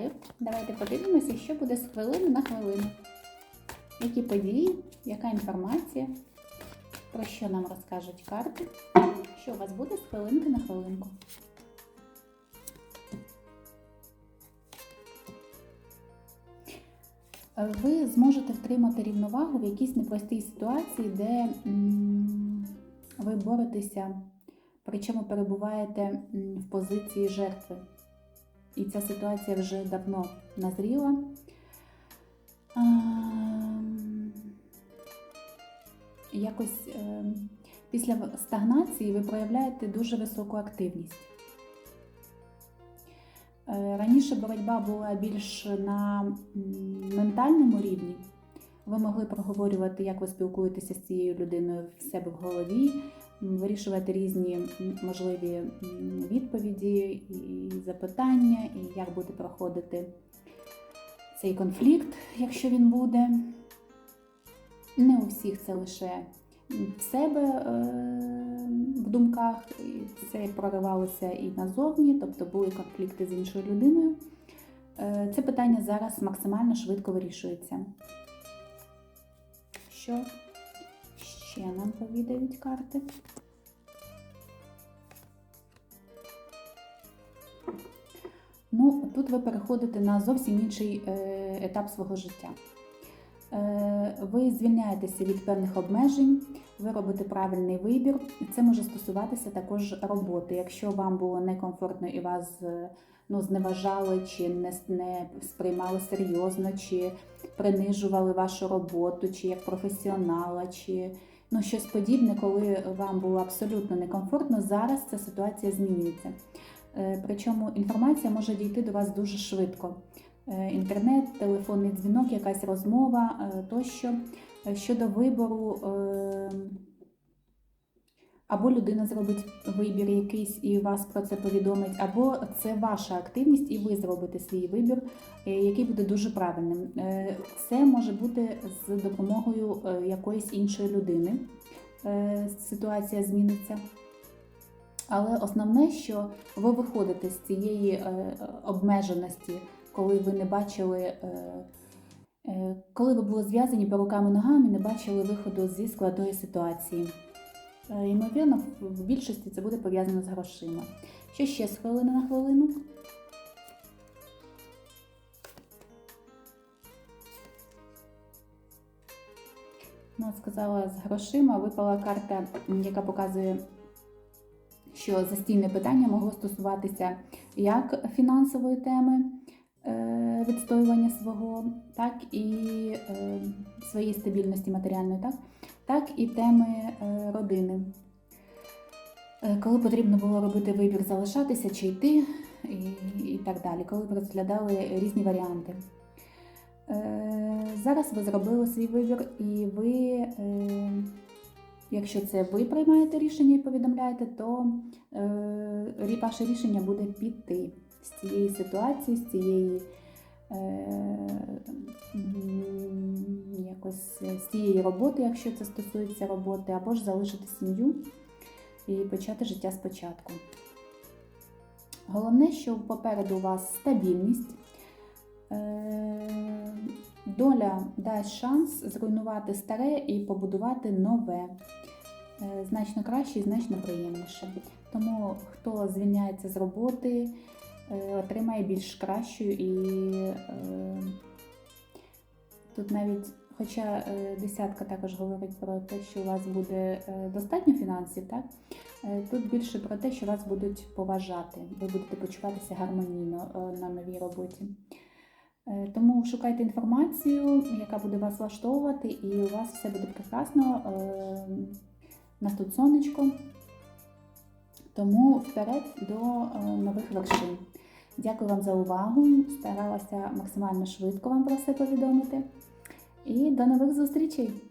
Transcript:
вітаю! Давайте подивимося, що буде з хвилини на хвилину. Які події, яка інформація, про що нам розкажуть карти, що у вас буде з хвилинки на хвилинку. Ви зможете втримати рівновагу в якійсь непростій ситуації, де ви боретеся, причому перебуваєте в позиції жертви. І ця ситуація вже давно назріла. Ем, Якось ем, після стагнації ви проявляєте дуже високу активність. Е, Раніше боротьба була більш на ментальному рівні. Ви могли проговорювати, як ви спілкуєтеся з цією людиною в себе в голові, вирішувати різні можливі відповіді і запитання, і як буде проходити цей конфлікт, якщо він буде. Не у всіх це лише в себе е, в думках, це проривалося і назовні, тобто були конфлікти з іншою людиною. Е, Це питання зараз максимально швидко вирішується. Що ще нам повідають карти? Ну, тут ви переходите на зовсім інший е, етап свого життя. Е, Ви звільняєтеся від певних обмежень, ви робите правильний вибір. Це може стосуватися також роботи. Якщо вам було некомфортно і вас е, ну, зневажали, чи не, не сприймали серйозно, чи принижували вашу роботу, чи як професіонала, чи ну, щось подібне, коли вам було абсолютно некомфортно, зараз ця ситуація змінюється. Е, Причому інформація може дійти до вас дуже швидко. Е, Інтернет, телефонний дзвінок, якась розмова е, тощо щодо вибору. Або людина зробить вибір якийсь і вас про це повідомить, або це ваша активність, і ви зробите свій вибір, е, який буде дуже правильним. Е, Це може бути з допомогою е, якоїсь іншої людини. Ситуація зміниться. Але основне, що ви виходите з цієї обмеженості, коли ви не бачили, коли ви були зв'язані по рукам і ногам і не бачили виходу зі складної ситуації. Е, Ймовірно, в більшості це буде пов'язано з грошима. Що ще з хвилини на хвилину? Ну, сказала з грошима, випала карта, яка показує, що застійне питання могло стосуватися як фінансової теми відстоювання свого, так і е, своєї стабільності матеріальної, так, так і теми е, родини. Е, Коли потрібно було робити вибір, залишатися чи йти, і, і так далі, коли розглядали різні варіанти. Е, Зараз ви зробили свій вибір, і ви, е, якщо це ви приймаєте рішення і повідомляєте, то е, ваше рішення буде піти з цієї ситуації, з цієї е, якось з цієї роботи, якщо це стосується роботи, або ж залишити сім'ю і почати життя спочатку. Головне, що попереду у вас стабільність. Е, Доля дасть шанс зруйнувати старе і побудувати нове, Е, значно краще і значно приємніше. Тому хто звільняється з роботи, отримає більш кращу і е, тут навіть, хоча е, десятка також говорить про те, що у вас буде е, достатньо фінансів, так? Е, Тут більше про те, що вас будуть поважати, ви будете почуватися гармонійно е, на новій роботі. Е, Тому шукайте інформацію, яка буде вас влаштовувати, і у вас все буде прекрасно. Е, нас тут сонечко. Тому вперед до е, нових вершин. Дякую вам за увагу. Старалася максимально швидко вам про все повідомити. І до нових зустрічей!